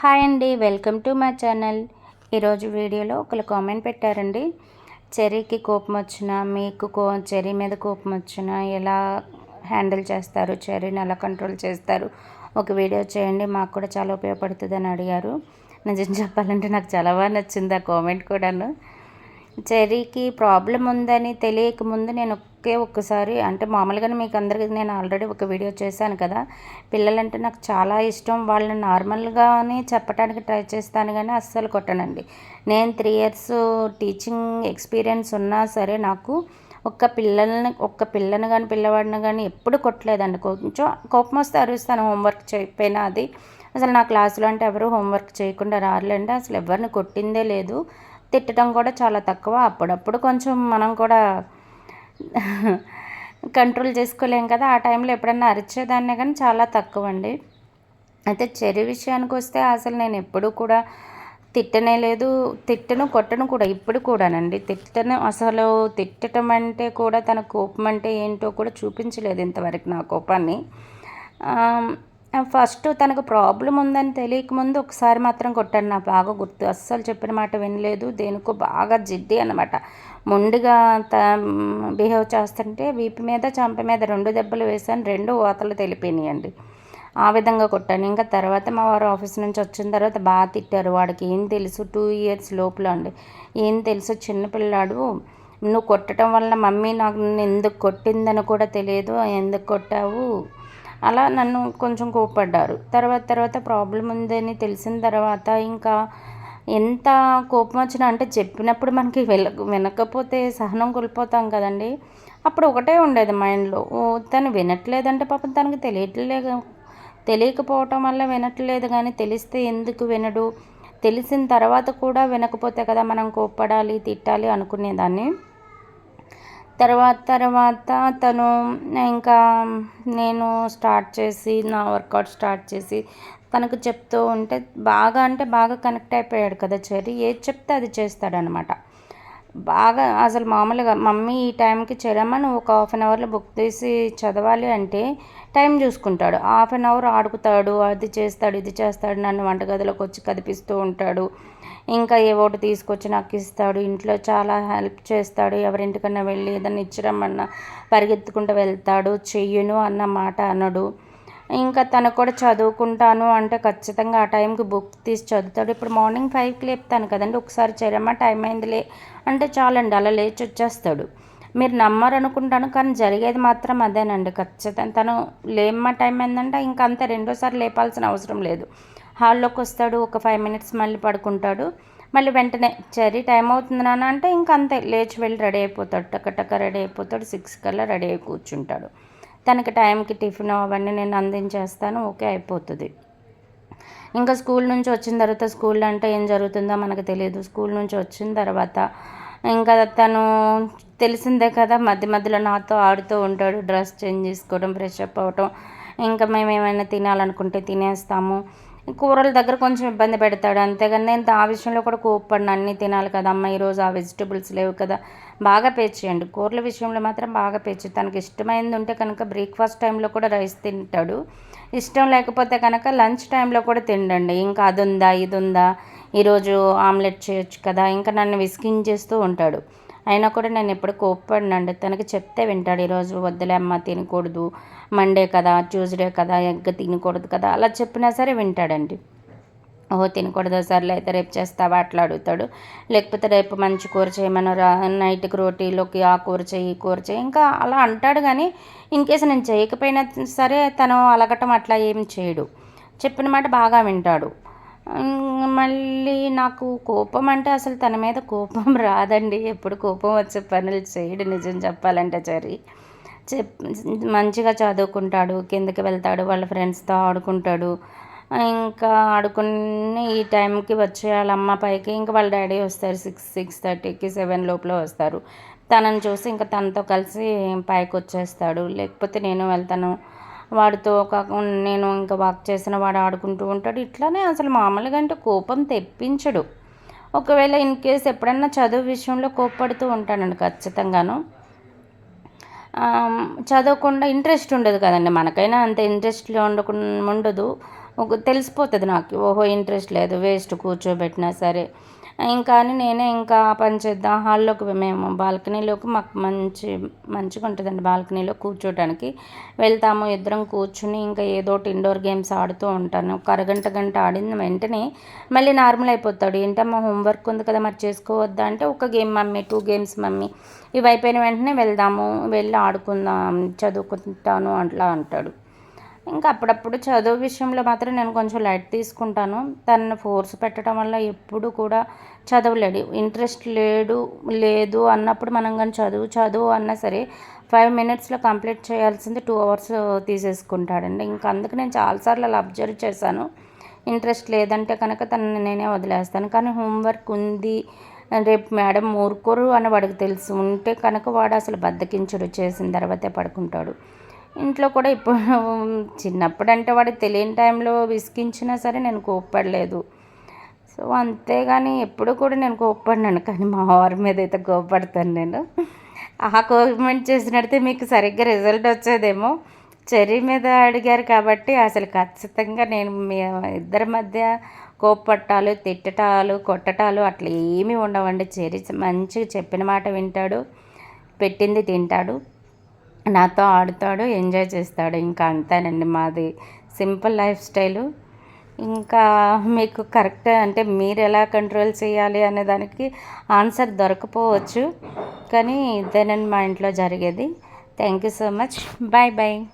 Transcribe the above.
Hi అండి welcome to my channel. ఈరోజు వీడియోలో ఒకరు కామెంట్ పెట్టారండి. చెర్రీకి కోపం వచ్చినా మీకు కో చెర్రీ మీద కోపం వచ్చినా ఎలా హ్యాండిల్ చేస్తారు? చెర్రీని ఎలా కంట్రోల్ చేస్తారు? ఒక వీడియో చేయండి మాకు కూడా చాలా ఉపయోగపడుతుంది అని అడిగారు. నిజం చెప్పాలంటే నాకు చాలా బాగా నచ్చింది ఆ కామెంట్ కూడాను. చెర్రీకి ప్రాబ్లం ఉందని తెలియక ముందు నేను ఒకే ఒక్కసారి అంటే మామూలుగానే మీకు అందరికీ నేను ఆల్రెడీ ఒక వీడియో చేశాను కదా పిల్లలంటే నాకు చాలా ఇష్టం. వాళ్ళని నార్మల్గానే చెప్పడానికి ట్రై చేస్తాను కానీ అస్సలు కొట్టనండి. నేను త్రీ ఇయర్స్ టీచింగ్ ఎక్స్పీరియన్స్ ఉన్నా సరే నాకు ఒక్క పిల్లల్ని ఒక్క పిల్లని కానీ పిల్లవాడిని కానీ ఎప్పుడు కొట్టలేదండి. కొంచెం కోపం వస్తే అరుస్తాను హోంవర్క్ చేయకపోయినా అది. అసలు నా క్లాసులో అంటే ఎవరు హోంవర్క్ చేయకుండా రారులేండి. అసలు ఎవరిని కొట్టిందే లేదు. తిట్టడం కూడా చాలా తక్కువ. అప్పుడప్పుడు కొంచెం మనం కూడా కంట్రోల్ చేసుకోలేం కదా. ఆ టైంలో ఎప్పుడన్నా అరిచేదాన్నే కానీ చాలా తక్కువ అండి అయితే చెరి విషయానికి వస్తే అసలు నేను ఎప్పుడు కూడా తిట్టనే లేదు. తిట్టను కొట్టను కూడా ఇప్పుడు కూడానండి. తిట్టను అసలు తిట్టడం అంటే కూడా తన కోపం అంటే ఏంటో కూడా చూపించలేదు ఇంతవరకు నా కోపాన్ని. ఫస్ట్ తనకు ప్రాబ్లం ఉందని తెలియక ముందు ఒకసారి మాత్రం కొట్టాను నా బాగా గుర్తు అస్సలు చెప్పిన మాట వినలేదు. దేనికో బాగా జిడ్డి అనమాట మొండిగా త బిహేవ్ చేస్తుంటే వీపు మీద చంప మీద రెండు దెబ్బలు వేసాను రెండు ఓతలు తెలిపినాయండి. ఆ విధంగా కొట్టాను. ఇంకా తర్వాత మా వారు ఆఫీస్ నుంచి వచ్చిన తర్వాత బాగా తిట్టారు. వాడికి ఏం తెలుసు? టూ ఇయర్స్ లోపల అండి. ఏం తెలుసు? చిన్నపిల్లాడు నువ్వు కొట్టడం వల్ల మమ్మీ నాకు ఎందుకు కొట్టిందని కూడా తెలియదు. ఎందుకు కొట్టావు? అలా నన్ను కొంచెం కోపడ్డారు తర్వాత తర్వాత ప్రాబ్లం ఉందని తెలిసిన తర్వాత ఇంకా ఎంత కోపం వచ్చినా అంటే చెప్పినప్పుడు మనకి వెళ్ళ వినకపోతే సహనం కోల్పోతాం కదండి. అప్పుడు ఒకటే ఉండేది మైండ్లో. ఓ తను వినట్లేదంటే పాపం తనకి తెలియట్లేదు. తెలియకపోవటం వల్ల వినట్లేదు కానీ తెలిస్తే ఎందుకు వినడు? తెలిసిన తర్వాత కూడా వినకపోతే కదా మనం కోప్పడాలి తిట్టాలి అనుకునేదాన్ని. తర్వాత తర్వాత తను ఇంకా నేను స్టార్ట్ చేసి నా వర్కౌట్ స్టార్ట్ చేసి తనకు చెప్తూ ఉంటే బాగా అంటే బాగా కనెక్ట్ అయిపోయాడు కదా చెర్రీ. ఏది చెప్తే అది చేస్తాడనమాట బాగా అసలు మామూలుగా మమ్మీ ఈ టైంకి చెరమ్మ నువ్వు ఒక హాఫ్ అన్ అవర్లో బుక్ తీసి చదవాలి అంటే టైం చూసుకుంటాడు. హాఫ్ అన్ అవర్ ఆడుకుతాడు అది చేస్తాడు ఇది చేస్తాడు నన్ను వంటగదిలోకి వచ్చి కదిపిస్తూ ఉంటాడు. ఇంకా ఏ ఒకటి తీసుకొచ్చి నాకు ఇస్తాడు. ఇంట్లో చాలా హెల్ప్ చేస్తాడు. ఎవరింటికన్నా వెళ్ళి ఏదన్నా ఇచ్చిరమ్మన్నా పరిగెత్తుకుంటూ వెళ్తాడు. చెయ్యను అన్న మాట అనడు. ఇంకా తను కూడా చదువుకుంటాను అంటే ఖచ్చితంగా ఆ టైంకి బుక్ తీసి చదువుతాడు. ఇప్పుడు మార్నింగ్ ఫైవ్కి లేపుతాను కదండి ఒకసారి చేరమ్మా టైం అయిందిలే అంటే చాలండి అలా లేచి వచ్చేస్తాడు. మీరు నమ్మరు అనుకుంటాను కానీ జరిగేది మాత్రం అదేనండి. ఖచ్చితంగా తను లేమ్మా టైం ఏంటంటే ఇంకా అంతే రెండోసారి లేపాల్సిన అవసరం లేదు. హాల్లోకి వస్తాడు ఒక ఫైవ్ మినిట్స్ మళ్ళీ పడుకుంటాడు. మళ్ళీ వెంటనే చరీ టైం అవుతుంది నాన్న అంటే ఇంక అంతే లేచి వెళ్ళి రెడీ అయిపోతాడు టకటక రెడీ అయిపోతాడు సిక్స్ కల్లా రెడీ అయి కూర్చుంటాడు. తనకి టైంకి టిఫిన్ అవన్నీ నేను అందించేస్తాను ఓకే అయిపోతుంది. ఇంకా స్కూల్ నుంచి వచ్చిన తర్వాత స్కూల్ అంటే ఏం జరుగుతుందో మనకు తెలియదు. స్కూల్ నుంచి వచ్చిన తర్వాత ఇంకా తను తెలిసిందే కదా మధ్య మధ్యలో నాతో ఆడుతూ ఉంటాడు డ్రెస్ చేంజ్ చేసుకోవడం ఫ్రెష్ అప్ అవ్వటం. ఇంకా మేము ఏమైనా తినాలనుకుంటే తినేస్తాము. కూరల దగ్గర కొంచెం ఇబ్బంది పెడతాడు. అంతేగాని నేను ఆ విషయంలో కూడా కోప్పడిన. అన్నీ తినాలి కదా అమ్మ ఈరోజు ఆ వెజిటబుల్స్ లేవు కదా. బాగా పేర్చేయండి. కూరల విషయంలో మాత్రం బాగా పేర్చి. తనకి ఇష్టమైంది ఉంటే కనుక బ్రేక్ఫాస్ట్ టైంలో కూడా రైస్ తింటాడు. ఇష్టం లేకపోతే కనుక లంచ్ టైంలో కూడా తిండండి. ఇంకా అది ఉందా ఇది ఉందా ఈరోజు ఆమ్లెట్ చేయొచ్చు కదా. ఇంకా నన్ను విసిగించేస్తూ ఉంటాడు. అయినా కూడా నేను ఎప్పుడు కోప్పడినండి తనకి చెప్తే వింటాడు. ఈరోజు వద్దులే అమ్మ తినకూడదు. మండే కదా ట్యూస్డే కదా ఎగ్ తినకూడదు కదా అలా చెప్పినా సరే వింటాడండి. ఓహో తినకూడదు? సర్లే అయితే రేపు చేస్తావా? అట్లా అడుగుతాడు. లేకపోతే రేపు మంచి కూర చేయమను. రా నైట్కి రోటీలోకి ఆ కూర చేయి కూర చేయి. ఇంకా అలా అంటాడు కానీ ఇన్ కేసు నేను చేయకపోయినా సరే తను అలగటం అట్లా ఏం చేయడు. చెప్పిన మాట బాగా వింటాడు. మళ్ళీ నాకు కోపం అంటే అసలు తన మీద కోపం రాదండి. ఎప్పుడు కోపం వచ్చే పనులు చేయడు నిజం చెప్పాలంటే చరి చెప్ మంచిగా చదువుకుంటాడు కిందకి వెళ్తాడు వాళ్ళ ఫ్రెండ్స్తో ఆడుకుంటాడు. ఇంకా ఆడుకుని ఈ టైంకి వచ్చేయాలి అమ్మ పైకి. ఇంకా వాళ్ళ డాడీ వస్తారు సిక్స్ సిక్స్ థర్టీకి సెవెన్ లోపల వస్తారు. తనని చూసి ఇంకా తనతో కలిసి పైకి వచ్చేస్తాడు లేకపోతే నేను వెళ్తాను. వాడితో ఒక నేను ఇంకా వాక్ చేసిన వాడు ఆడుకుంటూ ఉంటాడు. ఇట్లానే అసలు మామూలుగా అంటే కోపం తెప్పించడు. ఒకవేళ ఇన్ కేస్ ఎప్పుడన్నా చదువు విషయంలో కోప్పడుతూ ఉంటానండి ఖచ్చితంగాను. చదవకుండా ఇంట్రెస్ట్ ఉండదు కదండి. మనకైనా అంత ఇంట్రెస్ట్లో ఉండకుండా ఉండదు. ఒక తెలిసిపోతుంది నాకు. ఓహో ఇంట్రెస్ట్ లేదు. వేస్ట్ కూర్చోబెట్టినా సరే. ఇంకా అని నేనే ఇంకా పని చేద్దాం. హాల్లోకి మేము బాల్కనీలోకి మాకు మంచి మంచిగా ఉంటుందండి బాల్కనీలో కూర్చోటానికి. వెళ్తాము ఇద్దరం కూర్చుని ఇంకా ఏదో ఒకటి ఇండోర్ గేమ్స్ ఆడుతూ ఉంటాను. ఒక అరగంట గంట ఆడిన వెంటనే మళ్ళీ నార్మల్ అయిపోతాడు. ఏంటమ్మా హోంవర్క్ ఉంది కదా మరి చేసుకోవద్దా అంటే ఒక game mummy two games mummy. ఇవి అయిపోయిన వెంటనే వెళ్దాము వెళ్ళి ఆడుకుందాం చదువుకుంటాను అట్లా అంటాడు. ఇంకా అప్పుడప్పుడు చదువు విషయంలో మాత్రం నేను కొంచెం లైట్ తీసుకుంటాను. తనని ఫోర్స్ పెట్టడం వల్ల ఎప్పుడు కూడా చదవలేడు. ఇంట్రెస్ట్ లేడు లేదు అన్నప్పుడు మనం కానీ చదువు చదువు అన్నా సరే ఫైవ్ మినిట్స్లో కంప్లీట్ చేయాల్సింది టూ అవర్స్ తీసేసుకుంటాడండి. ఇంకా అందుకు నేను చాలాసార్లు అలా అబ్జర్వ్ చేశాను. ఇంట్రెస్ట్ లేదంటే కనుక తనని నేనే వదిలేస్తాను. కానీ హోంవర్క్ ఉంది. రేపు మేడం ఊరుకోరు అని వాడికి తెలుసు. ఉంటే కనుక వాడు అసలు బద్దకించడు. చేసిన తర్వాతే పడుకుంటాడు. ఇంట్లో కూడా ఇప్పుడు చిన్నప్పుడు అంటే వాడికి తెలియని టైంలో విసిగించినా సరే నేను కోప్పడలేదు. సో అంతేగాని ఎప్పుడు కూడా నేను కోప్పడినాను. కానీ మా వారి మీద అయితే కోప్పడతాను నేను. ఆ కామెంట్ చేసినట్టే మీకు సరిగ్గా రిజల్ట్ వచ్చేదేమో. చెర్రీ మీద అడిగారు కాబట్టి అసలు ఖచ్చితంగా నేను మీ ఇద్దరి మధ్య కోప్పట్టాలు తిట్టటాలు కొట్టటాలు అట్లా ఏమీ ఉండవండి. చెర్రీ మంచిగా చెప్పిన మాట వింటాడు పెట్టింది తింటాడు. నాతో ఆడుతాడు ఎంజాయ్ చేస్తాడు. ఇంకా అంతేనండి మాది. Simple life style. ఇంకా మీకు కరెక్ట్ అంటే మీరు ఎలా కంట్రోల్ చేయాలి అనే దానికి ఆన్సర్ దొరకపోవచ్చు. కానీ ఇదేనండి మా ఇంట్లో జరిగేది. Thank you so much. Bye bye.